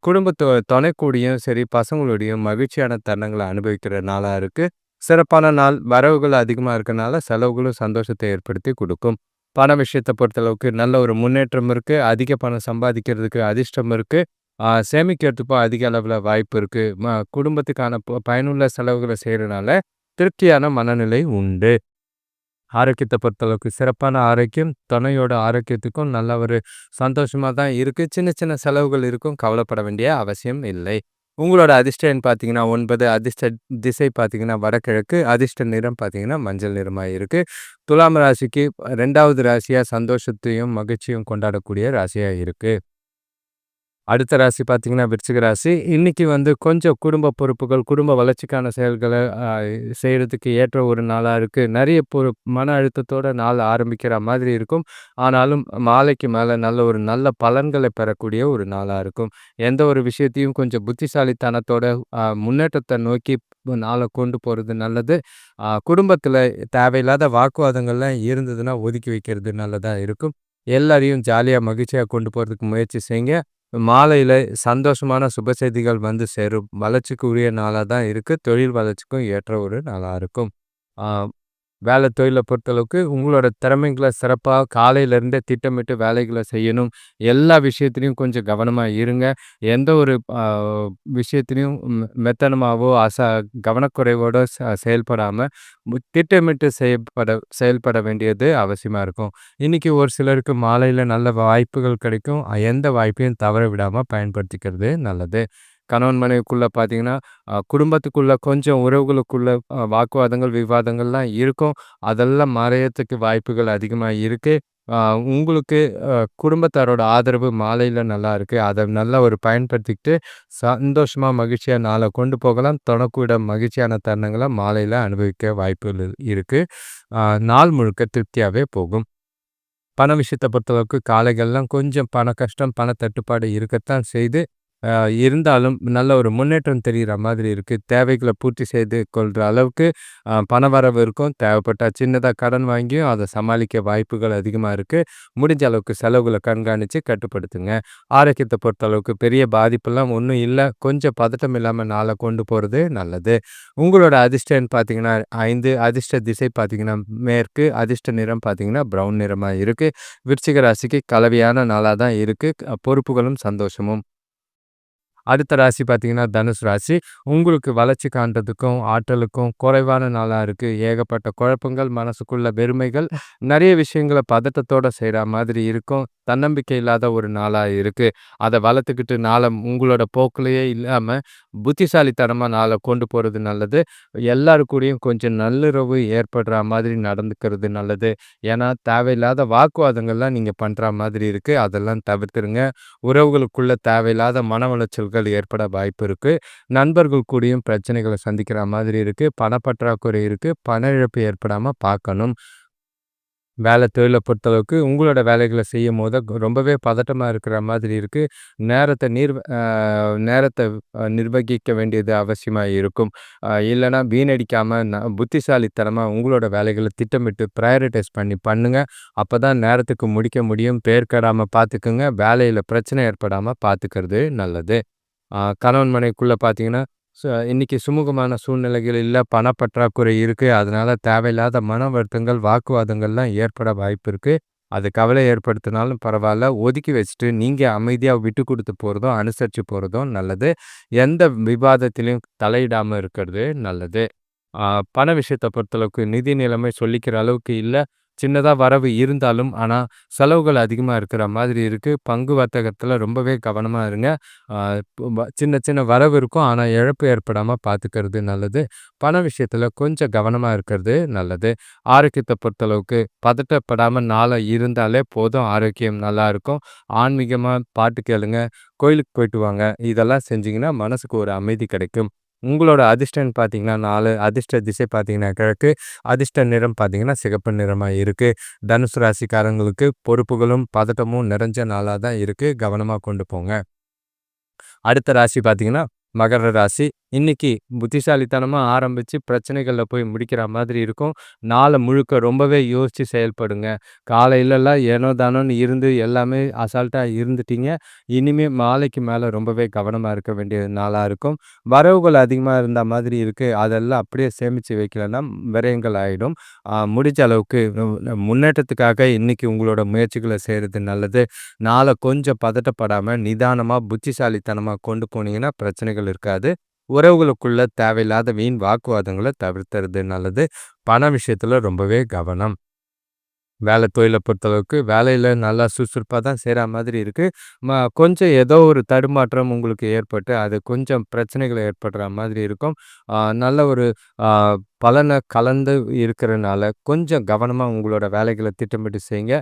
குடும்பத்தோ துணைக்கூடியும் சரி பசங்களோடையும் மகிழ்ச்சியான தருணங்களை அனுபவிக்கிற நாளாக இருக்குது சிறப்பான நாள் வரவுகள் அதிகமாக இருக்கனால செலவுகளும் சந்தோஷத்தை ஏற்படுத்தி கொடுக்கும். பண விஷயத்தை பொறுத்தளவுக்கு நல்ல ஒரு முன்னேற்றம் இருக்குது அதிக பணம் சம்பாதிக்கிறதுக்கு அதிர்ஷ்டம் இருக்குது சேமிக்கிறதுக்கும் அதிக அளவில் வாய்ப்பு இருக்குது ம குடும்பத்துக்கான பயனுள்ள செலவுகளை செய்கிறனால திருப்தியான மனநிலை உண்டு. ஆரோக்கியத்தை பொறுத்தளவுக்கு சிறப்பான ஆரோக்கியம் துணையோட ஆரோக்கியத்துக்கும் நல்ல ஒரு சந்தோஷமாக தான் இருக்குது சின்ன சின்ன செலவுகள் இருக்கும் கவலைப்பட வேண்டிய அவசியம் இல்லை. உங்களோட அதிர்ஷ்டம் பார்த்தீங்கன்னா ஒன்பது அதிர்ஷ்ட திசை பார்த்தீங்கன்னா வடகிழக்கு அதிர்ஷ்ட நிறம் பார்த்தீங்கன்னா மஞ்சள் நிறமாக இருக்குது துலாம் ராசிக்கு ரெண்டாவது ராசியாக சந்தோஷத்தையும் மகிழ்ச்சியும் கொண்டாடக்கூடிய ராசியாக இருக்குது அடுத்த ராசி பார்த்தீங்கன்னா விருச்சிக ராசி. இன்றைக்கி வந்து கொஞ்சம் குடும்ப பொறுப்புகள் குடும்ப வளர்ச்சிக்கான செயல்களை செய்கிறதுக்கு ஏற்ற ஒரு நாளாக இருக்குது நிறைய பொறு மன அழுத்தத்தோட நாள் ஆரம்பிக்கிற மாதிரி இருக்கும். ஆனாலும் மாலைக்கு மேலே நல்ல ஒரு நல்ல பலன்களை பெறக்கூடிய ஒரு நாளாக இருக்கும். எந்த ஒரு விஷயத்தையும் கொஞ்சம் புத்திசாலித்தனத்தோட முன்னேற்றத்தை நோக்கி நாளை கொண்டு போகிறது நல்லது. குடும்பத்தில் தேவையில்லாத வாக்குவாதங்கள்லாம் இருந்ததுன்னா ஒதுக்கி வைக்கிறது நல்லதாக இருக்கும். எல்லாரையும் ஜாலியாக மகிழ்ச்சியாக கொண்டு போகிறதுக்கு முயற்சி செய்யுங்க மாலையில் சந்தோஷமான சுப செய்திகள் வந்து சேரும். வளர்ச்சிக்கு உரிய நாளாக தான் இருக்குது தொழில் வளர்ச்சிக்கும் ஏற்ற ஒரு நாளாக இருக்கும். வேலை தொழிலை பொறுத்தளவுக்கு உங்களோட திறமைகளை சிறப்பாக காலையிலேருந்தே திட்டமிட்டு வேலைகளை செய்யணும். எல்லா விஷயத்துலையும் கொஞ்சம் கவனமாக இருங்க. எந்த ஒரு விஷயத்துலையும் மெத்தனமாகவோ அச கவனக்குறைவோடு செயல்படாமல் திட்டமிட்டு செயல்பட செயல்பட வேண்டியது அவசியமாக இருக்கும். இன்றைக்கி ஒரு சிலருக்கு மாலையில் நல்ல வாய்ப்புகள் கிடைக்கும். எந்த வாய்ப்பையும் தவற விடாமல் பயன்படுத்திக்கிறது நல்லது. கணவன் மனைவிக்குள்ளே பார்த்தீங்கன்னா குடும்பத்துக்குள்ளே கொஞ்சம் உறவுகளுக்குள்ள வாக்குவாதங்கள் விவாதங்கள்லாம் இருக்கும். அதெல்லாம் மறையத்துக்கு வாய்ப்புகள் அதிகமாக இருக்குது உங்களுக்கு குடும்பத்தாரோட ஆதரவு மாலையில் நல்லா இருக்குது அதை நல்லா ஒரு பயன்படுத்திக்கிட்டு சந்தோஷமாக மகிழ்ச்சியாக நாளை கொண்டு போகலாம். தொடக்கூட மகிழ்ச்சியான தருணங்களை மாலையில் அனுபவிக்க வாய்ப்புகள் இருக்குது நாள் முழுக்க திருப்தியாகவே போகும். பண விஷயத்தை பொறுத்தளவுக்கு காலைகள்லாம் கொஞ்சம் பண கஷ்டம் பண தட்டுப்பாடு இருக்கத்தான் செய்து இருந்தாலும் நல்ல ஒரு முன்னேற்றம் தெரிகிற மாதிரி இருக்குது தேவைகளை பூர்த்தி செய்து கொள்கிற அளவுக்கு பண வரவு இருக்கும். தேவைப்பட்டால் சின்னதாக கடன் வாங்கியும் அதை சமாளிக்க வாய்ப்புகள் அதிகமாக இருக்குது முடிஞ்ச அளவுக்கு செலவுகளை கண்காணித்து கட்டுப்படுத்துங்க. ஆரோக்கியத்தை பொறுத்த அளவுக்கு பெரிய பாதிப்பெல்லாம் ஒன்றும் இல்லை. கொஞ்சம் பதட்டம் இல்லாமல் நாளை கொண்டு போகிறது நல்லது. உங்களோட அதிர்ஷ்டன்னு பார்த்தீங்கன்னா ஐந்து அதிர்ஷ்ட திசை பார்த்தீங்கன்னா மேற்கு அதிர்ஷ்ட நிறம் பார்த்தீங்கன்னா ப்ரௌன் நிறமாக இருக்குது விருச்சிக ராசிக்கு கலவையான நாளாக தான் இருக்குது பொறுப்புகளும் சந்தோஷமும். அடுத்த ராசி பார்த்தீங்கன்னா தனுஷ் ராசி. உங்களுக்கு வளர்ச்சி காண்றதுக்கும் ஆற்றலுக்கும் குறைவான நாளாக இருக்குது ஏகப்பட்ட குழப்பங்கள் மனசுக்குள்ள பெருமைகள் நிறைய விஷயங்களை பதட்டத்தோடு செய்கிற மாதிரி இருக்கும். தன்னம்பிக்கை இல்லாத ஒரு நாளாக இருக்குது அதை வளர்த்துக்கிட்டு நாளை உங்களோட போக்கிலேயே இல்லாமல் புத்திசாலித்தனமாக நாளை கொண்டு போகிறது நல்லது. எல்லாருக்கூடையும் கொஞ்சம் நல்லுறவு ஏற்படுற மாதிரி நடந்துக்கிறது நல்லது. ஏன்னா தேவையில்லாத வாக்குவாதங்கள்லாம் நீங்கள் பண்ணுற மாதிரி இருக்குது அதெல்லாம் தவிர்த்துருங்க. உறவுகளுக்குள்ள தேவையில்லாத மன செலவுகள் ஏற்பட வாய்ப்பு இருக்குது நண்பர்கள் கூடயும் பிரச்சனைகளை சந்திக்கிற மாதிரி இருக்குது பணப்பற்றாக்குறை இருக்குது பண இழப்பு ஏற்படாமல் பார்க்கணும். வேலை தொழிலை பொறுத்தளவுக்கு உங்களோட வேலைகளை செய்யும் போது ரொம்பவே பதட்டமாக இருக்கிற மாதிரி இருக்குது நேரத்தை நீர் நேரத்தை நிர்வகிக்க வேண்டியது அவசியமாக இருக்கும். இல்லைனா வீணடிக்காமல் வீணடிக்காம ந புத்திசாலித்தனமாக உங்களோட வேலைகளை திட்டமிட்டு ப்ரையாரிட்டைஸ் பண்ணி பண்ணுங்கள் அப்போ தான் நேரத்துக்கு முடிக்க முடியும். பேர் கெடாம பார்த்துக்குங்க வேலையில் பிரச்சனை ஏற்படாமல் பார்த்துக்கிறது நல்லது. கணவன்மனைக்குள்ளே கணவன் பார்த்தீங்கன்னா, இன்றைக்கி இன்னைக்கு சுமூகமான சூழ்நிலைகள் இல்லை பணப்பற்றாக்குறை இருக்குது அதனால தேவையில்லாத மன வருத்தங்கள், வாக்குவாதங்கள்லாம் ஏற்பட வாய்ப்பு இருக்குது அது கவலை ஏற்படுத்தினாலும் பரவாயில்ல ஒதுக்கி வச்சுட்டு நீங்கள் அமைதியாக விட்டு கொடுத்து போகிறதும் அனுசரித்து போகிறதும் நல்லது. எந்த விவாதத்திலையும் தலையிடாமல் இருக்கிறது நல்லது. பண விஷயத்தை பொறுத்தளவுக்கு நிதி நிலைமை சொல்லிக்கிற அளவுக்கு இல்லை சின்னதாக வரவு இருந்தாலும், ஆனால் செலவுகள் அதிகமாக இருக்கிற மாதிரி இருக்குது பங்கு வர்த்தகத்தில் ரொம்பவே கவனமாக இருங்க. சின்ன சின்ன வரவு இருக்கும். ஆனால் இழப்பு ஏற்படாமல் பார்த்துக்கிறது நல்லது. பண விஷயத்தில் கொஞ்சம் கவனமாக இருக்கிறது நல்லது. ஆரோக்கியத்தை பொறுத்தளவுக்கு பதட்டப்படாமல் நாளாக இருந்தாலே போதும். ஆரோக்கியம் நல்லா இருக்கும். பாட்டு கேளுங்க. கோயிலுக்கு போயிட்டு வாங்க. இதெல்லாம் செஞ்சிங்கன்னா மனசுக்கு ஒரு அமைதி கிடைக்கும். உங்களோட அதிர்ஷ்டம்னு பார்த்தீங்கன்னா நாலு அதிர்ஷ்ட திசை பார்த்தீங்கன்னா கிழக்கு. அதிர்ஷ்ட நிறம் பார்த்தீங்கன்னா சிகப்பு நிறமாக இருக்குது தனுசு ராசிக்காரங்களுக்கு பொறுப்புகளும், பதட்டமும் நிறைஞ்ச நாளாக தான் இருக்குது கவனமாக கொண்டு போங்க. அடுத்த ராசி பார்த்தீங்கன்னா, மகர ராசி. இன்னைக்கு புத்திசாலித்தனமாக ஆரம்பித்து பிரச்சனைகளில் போய் முடிக்கிற மாதிரி இருக்கும். நாளை முழுக்க ரொம்பவே யோசித்து செயல்படுங்க. காலையிலலாம் ஏனோ தானோன்னு இருந்து எல்லாமே அசால்ட்டாக இருந்துட்டீங்க. இனிமேல் மாலைக்கு மேலே ரொம்பவே கவனமாக இருக்க வேண்டிய நாளாக இருக்கும். வரவுகள் அதிகமாக இருந்த மாதிரி இருக்குது அதெல்லாம் அப்படியே சேமித்து வைக்கலன்னா விரயங்கள் ஆகிடும் முடிஞ்ச அளவுக்கு முன்னேற்றத்துக்காக இன்றைக்கி உங்களோட முயற்சிகளை செய்கிறது நல்லது. நாளை கொஞ்சம் பதட்டப்படாமல் நிதானமாக புத்திசாலித்தனமாக கொண்டு போனீங்கன்னா பிரச்சனைகள் இருக்காது. உறவுகளுக்குள்ள தேவையில்லாத வீண் வாக்குவாதங்களை தவிர்த்துறது நல்லது. பண விஷயத்தில் ரொம்பவே கவனம். வேலை தொழிலை பொறுத்தளவுக்கு வேலையில் நல்லா சுறுசுறுப்பாக தான் செய்கிற மாதிரி இருக்குது ம கொஞ்சம் ஏதோ ஒரு தடுமாற்றம் உங்களுக்கு ஏற்பட்டு, அது கொஞ்சம் பிரச்சனைகள் ஏற்படுற மாதிரி இருக்கும். நல்ல ஒரு பலனை கலந்து இருக்கிறனால கொஞ்சம் கவனமாக உங்களோட வேலைகளை திட்டமிட்டு செய்யுங்க.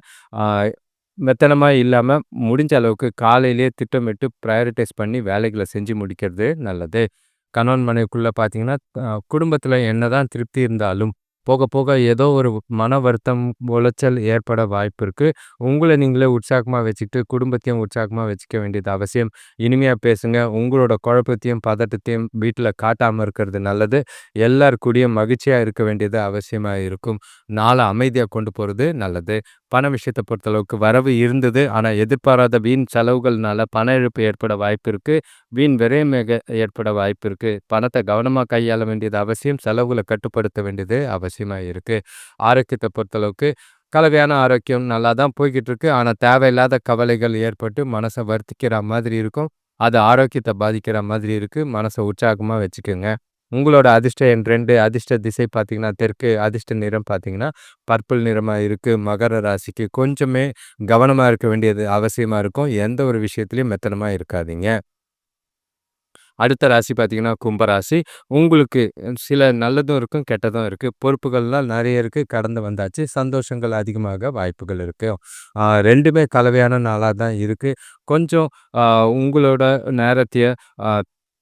மெத்தனமாக இல்லாமல் முடிஞ்ச அளவுக்கு காலையிலேயே திட்டமிட்டு ப்ரையாரிட்டைஸ் பண்ணி வேலைகளை செஞ்சு முடிக்கிறது நல்லது. கணவன் மனைவிக்குள்ளே பார்த்தீங்கன்னா, குடும்பத்தில் என்ன என்னதான் திருப்தி இருந்தாலும், போக போக ஏதோ ஒரு மன வருத்தம், உளைச்சல் ஏற்பட வாய்ப்பு இருக்குது உங்களை நீங்களே உற்சாகமாக வச்சுக்கிட்டு, குடும்பத்தையும் உற்சாகமாக வச்சுக்க வேண்டியது அவசியம். இனிமையாக பேசுங்க. உங்களோட குழப்பத்தையும், பதட்டத்தையும் வீட்டில் காட்டாமல் இருக்கிறது நல்லது. எல்லார் மகிழ்ச்சியாக இருக்க வேண்டியது அவசியமாக இருக்கும். நாளை அமைதியாக கொண்டு போகிறது நல்லது. பண விஷயத்தை பொறுத்தளவுக்கு வரவு இருந்தது. ஆனால் எதிர்பாராத வீண் செலவுகள்னால பண இழப்பு ஏற்பட வாய்ப்பு இருக்குது வீண் விரயம் ஏற்பட வாய்ப்பு இருக்குது பணத்தை கவனமாக கையாள வேண்டியது அவசியம். செலவுகளை கட்டுப்படுத்த வேண்டியது அவசியமாக இருக்குது ஆரோக்கியத்தை பொறுத்தளவுக்கு கலவையான ஆரோக்கியம் நல்லா தான் போய்கிட்டு இருக்கு. ஆனால் தேவையில்லாத கவலைகள் ஏற்பட்டு மனசை வருத்திக்கிற மாதிரி இருக்கும். அது ஆரோக்கியத்தை பாதிக்கிற மாதிரி இருக்குது மனசை உற்சாகமாக வச்சுக்கோங்க உங்களோட அதிர்ஷ்ட என் ரெண்டு அதிர்ஷ்ட திசை பார்த்தீங்கன்னா தெற்கு. அதிர்ஷ்ட நிறம் பார்த்தீங்கன்னா பர்பிள் நிறமாக இருக்குது மகர ராசிக்கு கொஞ்சமே கவனமாக இருக்க வேண்டியது அவசியமாக இருக்கும். எந்த ஒரு விஷயத்துலையும் மெத்தனமாக இருக்காதீங்க. அடுத்த ராசி பார்த்தீங்கன்னா கும்பராசி. உங்களுக்கு சில நல்லதும் இருக்கும், கெட்டதும் இருக்குது பொறுப்புகள்லாம் நிறைய இருக்குது கடந்து வந்தாச்சு. சந்தோஷங்கள் அதிகமாக வாய்ப்புகள் இருக்குது ரெண்டுமே கலவையான நாளாக தான் இருக்குது கொஞ்சம் உங்களோட நேரத்தையே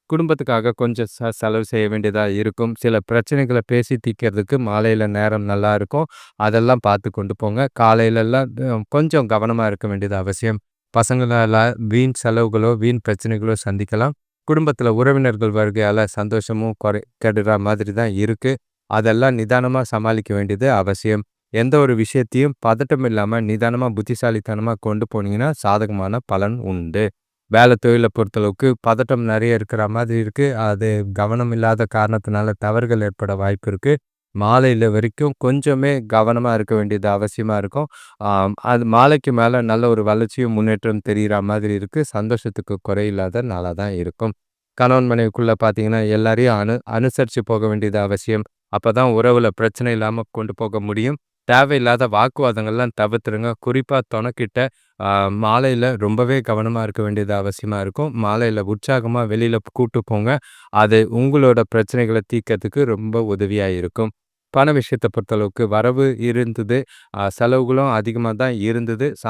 குடும்பத்துக்காக கொஞ்சம் ச செலவு செய்ய வேண்டியதாக இருக்கும். சில பிரச்சனைகளை பேசி தீர்க்கிறதுக்கு மாலையில் நேரம் நல்லா இருக்கும். அதெல்லாம் பார்த்து கொண்டு போங்க. காலையிலலாம் கொஞ்சம் கவனமாக இருக்க வேண்டியது அவசியம். பசங்களெல்லாம் வீண் செலவுகளோ, வீண் பிரச்சனைகளோ சந்திக்கலாம். குடும்பத்தில் உறவினர்கள் வருகையால் சந்தோஷமும் குறை கெடுற மாதிரி தான் இருக்கு. அதெல்லாம் நிதானமாக சமாளிக்க வேண்டியது அவசியம். எந்த ஒரு விஷயத்தையும் பதட்டம் இல்லாமல் நிதானமாக புத்திசாலித்தனமாக கொண்டு போனீங்கன்னா சாதகமான பலன் உண்டு. வேலை தொழிலை பொறுத்தளவுக்கு பதட்டம் நிறைய இருக்கிற மாதிரி இருக்குது அது கவனம் இல்லாத காரணத்தினால தவறுகள் ஏற்பட வாய்ப்பு இருக்குது மாலையில் வரைக்கும் கொஞ்சமே கவனமாக இருக்க வேண்டியது அவசியமாக இருக்கும். அது மாலைக்கு மேலே நல்ல ஒரு வளர்ச்சியும், முன்னேற்றம் தெரிகிற மாதிரி இருக்குது சந்தோஷத்துக்கு குறையில்லாத நாளாக தான் இருக்கும். கணவன் மனைவிக்குள்ளே பார்த்தீங்கன்னா, எல்லாரையும் அனு அனுசரித்து போக வேண்டியது அவசியம். அப்போ தான் உறவில் பிரச்சனை இல்லாமல் கொண்டு போக முடியும். தேவையில்லாத வாக்குவாதங்கள்லாம் தவிர்த்துருங்க. குறிப்பாக துணக்கிட்ட மாலையில் ரொம்பவே கவனமாக இருக்க வேண்டியது அவசியமாக இருக்கும். மாலையில் உற்சாகமாக வெளியில் கூட்டு போங்க. அது உங்களோட பிரச்சனைகளை தீர்க்கறதுக்கு ரொம்ப உதவியாக இருக்கும். பண விஷயத்தை பொறுத்தளவுக்கு வரவு இருந்தது. செலவுகளும் அதிகமாக தான் இருந்தது. ச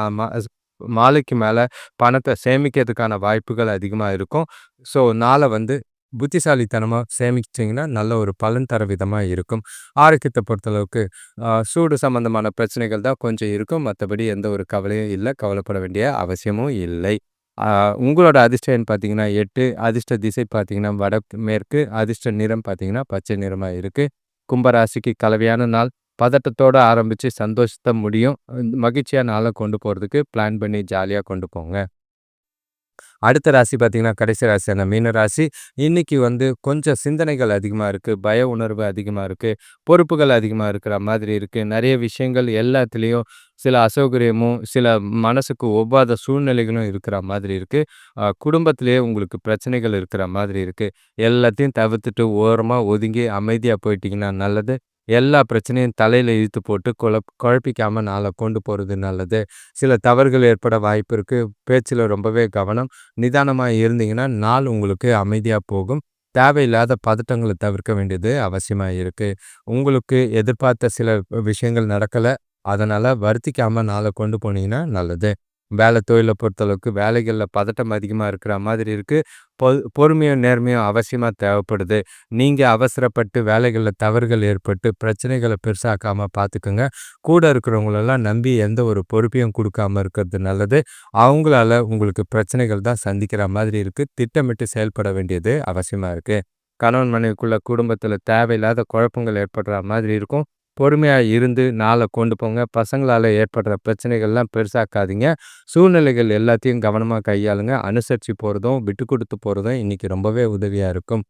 மாலைக்கு மேலே பணத்தை சேமிக்கிறதுக்கான வாய்ப்புகள் அதிகமாக இருக்கும் ஸோ நாளை வந்து புத்திசாலித்தனமாக சேமிச்சிங்கன்னா நல்ல ஒரு பலன் தர விதமாக இருக்கும். ஆரோக்கியத்தை பொறுத்தளவுக்கு சூடு சம்பந்தமான பிரச்சனைகள் தான் கொஞ்சம் இருக்கும். மற்றபடி எந்த ஒரு கவலையும் இல்லை. கவலைப்பட வேண்டிய அவசியமும் இல்லை. உங்களோட அதிர்ஷ்டம் பார்த்தீங்கன்னா எட்டு. அதிர்ஷ்ட திசை பார்த்தீங்கன்னா வடக்கு மேற்கு. அதிர்ஷ்ட நிறம் பார்த்தீங்கன்னா பச்சை நிறமாக இருக்குது கும்பராசிக்கு கலவையான நாள். பதட்டத்தோடு ஆரம்பித்து சந்தோஷத்தை முடியும். மகிழ்ச்சியாக நாளை கொண்டு போகிறதுக்கு பிளான் பண்ணி ஜாலியாக கொண்டு போங்க. அடுத்த ராசி பார்த்திங்கன்னா கடைசி ராசியான மீன ராசி. இன்றைக்கி வந்து கொஞ்சம் சிந்தனைகள் அதிகமாக இருக்குது பய உணர்வு அதிகமாக இருக்குது பொறுப்புகள் அதிகமாக இருக்கிற மாதிரி இருக்குது நிறைய விஷயங்கள் எல்லாத்துலேயும் சில அசௌகரியமும் சில மனசுக்கு ஒவ்வாத சூழ்நிலைகளும் இருக்கிற மாதிரி இருக்குது குடும்பத்திலேயே உங்களுக்கு பிரச்சனைகள் இருக்கிற மாதிரி இருக்குது எல்லாத்தையும் தவிர்த்துட்டு ஓரமாக ஒதுங்கி அமைதியாக போயிட்டிங்கன்னா நல்லது. எல்லா பிரச்சனையும் தலையில் இழுத்து போட்டு குழப் குழப்பிக்காமல் நாளை கொண்டு போகிறது நல்லது. சில தவறுகள் ஏற்பட வாய்ப்பு இருக்குது பேச்சில் ரொம்பவே கவனம். நிதானமாக இருந்தீங்கன்னா நாள் உங்களுக்கு அமைதியாக போகும். தேவையில்லாத பதட்டங்களை தவிர்க்க வேண்டியது அவசியமாக இருக்குது உங்களுக்கு எதிர்பார்த்த சில விஷயங்கள் நடக்கலை. அதனால் வருத்திக்காமல் நாளை கொண்டு போனீங்கன்னா நல்லது. வேலை தொழிலை பொறுத்தளவுக்கு வேலைகளில் பதட்டம் அதிகமாக இருக்கிற மாதிரி இருக்குது பொ பொறுமையும் நேர்மையும் அவசியமாக தேவைப்படுது. நீங்கள் அவசரப்பட்டு வேலைகளில் தவறுகள் ஏற்பட்டு பிரச்சனைகளை பெருசாக்காமல் பார்த்துக்குங்க கூட இருக்கிறவங்களெல்லாம் நம்பி எந்த ஒரு பொறுப்பையும் கொடுக்காம இருக்கிறது நல்லது. அவங்களால உங்களுக்கு பிரச்சனைகள் தான் சந்திக்கிற மாதிரி இருக்குது திட்டமிட்டு செயல்பட வேண்டியது அவசியமாக இருக்குது கணவன் மனைவிக்குள்ள குடும்பத்தில் தேவையில்லாத குழப்பங்கள் ஏற்படுற மாதிரி இருக்கும். பொறுமையாக இருந்து நாளை கொண்டு போங்க. பசங்களால் ஏற்படுற பிரச்சனைகள்லாம் பெருசாக்காதீங்க. சூழ்நிலைகள் எல்லாத்தையும் கவனமாக கையாளுங்க. அனுசரித்து போகிறதும் விட்டு கொடுத்து போகிறதும் இன்றைக்கி ரொம்பவே உதவியாக இருக்கும்.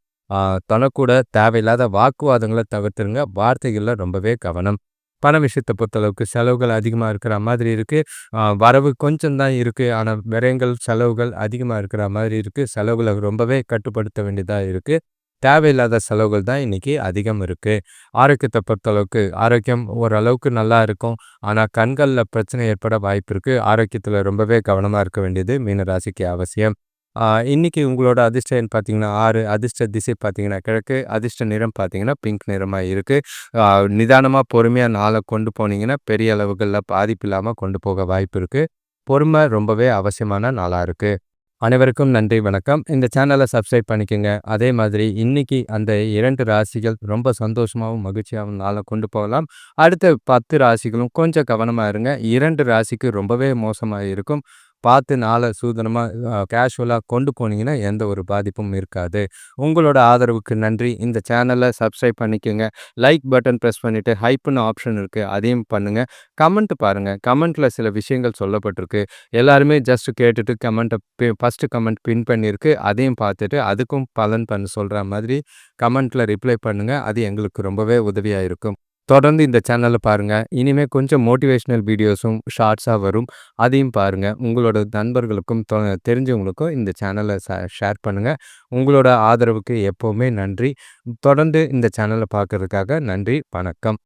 தனக்கூட தேவையில்லாத வாக்குவாதங்களை தவிர்த்துருங்க. வார்த்தைகளில் ரொம்பவே கவனம். பண விஷயத்தை பொறுத்தளவுக்கு செலவுகள் அதிகமாக இருக்கிற மாதிரி இருக்குது வரவு கொஞ்சம் தான் இருக்குது ஆனால் விரயங்கள் செலவுகள் அதிகமாக இருக்கிற மாதிரி இருக்குது செலவுகளை ரொம்பவே கட்டுப்படுத்த வேண்டியதாக இருக்குது தேவையில்லாத செலவுகள் தான் இன்றைக்கி அதிகம் இருக்குது ஆரோக்கியத்தை பொறுத்தளவுக்கு ஆரோக்கியம் ஓரளவுக்கு நல்லா இருக்கும். ஆனால் கண்களில் பிரச்சனை ஏற்பட வாய்ப்பு இருக்குது ஆரோக்கியத்தில் ரொம்பவே கவனமாக இருக்க வேண்டியது மீனராசிக்கு அவசியம். இன்றைக்கி உங்களோட அதிர்ஷ்டம்னு பார்த்தீங்கன்னா ஆறு அதிர்ஷ்ட திசை பார்த்தீங்கன்னா கிழக்கு அதிர்ஷ்ட நிறம் பார்த்தீங்கன்னா பிங்க் நிறமாக இருக்குது நிதானமாக பொறுமையாக நாளை கொண்டு போனீங்கன்னா பெரிய அளவுகளில் பாதிப்பு இல்லாமல் கொண்டு போக வாய்ப்பு இருக்குது பொறுமை ரொம்பவே அவசியமான நாளாக இருக்குது அனைவருக்கும் நன்றி வணக்கம். இந்த சேனலை சப்ஸ்கிரைப் பண்ணிக்கோங்க. அதே மாதிரி இன்னைக்கு அந்த இரண்டு ராசிகள் ரொம்ப சந்தோஷமாகவும் மகிழ்ச்சியாகவும் நாளை கொண்டு போகலாம். அடுத்த பத்து ராசிகளும் கொஞ்சம் கவனமாக இருங்க. இரண்டு ராசிக்கு ரொம்பவே மோசமாக இருக்கும் பார்த்து நாளை சூதனமாக கேஷுவலாக கொண்டு போனீங்கன்னா எந்த ஒரு பாதிப்பும் இருக்காது. உங்களோட ஆதரவுக்கு நன்றி. இந்த சேனலை சப்ஸ்கிரைப் பண்ணிக்கோங்க. லைக் பட்டன் ப்ரெஸ் பண்ணிவிட்டு ஹைப்புன்னு ஆப்ஷன் இருக்குது அதையும் பண்ணுங்கள் கமெண்ட் பாருங்கள் கமெண்ட்டில் சில விஷயங்கள் சொல்லப்பட்டிருக்கு. எல்லாருமே ஜஸ்ட் கேட்டுட்டு கமெண்ட்டை ஃபஸ்ட்டு கமெண்ட் பின் பண்ணியிருக்கு. அதையும் பார்த்துட்டு அதுக்கும் பலன் பண்ண சொல்கிற மாதிரி கமெண்ட்டில் ரிப்ளை பண்ணுங்கள் அது எங்களுக்கு ரொம்பவே உதவியாக இருக்கும். தொடர்ந்து இந்த சேனலை பாருங்கள் இனிமேல் கொஞ்சம் மோட்டிவேஷ்னல் வீடியோஸும் ஷார்ட்ஸாக வரும். அதையும் பாருங்கள் உங்களோட நண்பர்களுக்கும் தெரிஞ்சவங்களுக்கும் இந்த சேனலை ஷேர் பண்ணுங்கள் உங்களோட ஆதரவுக்கு எப்போவுமே நன்றி. தொடர்ந்து இந்த சேனலை பார்க்குறதுக்காக நன்றி. வணக்கம்.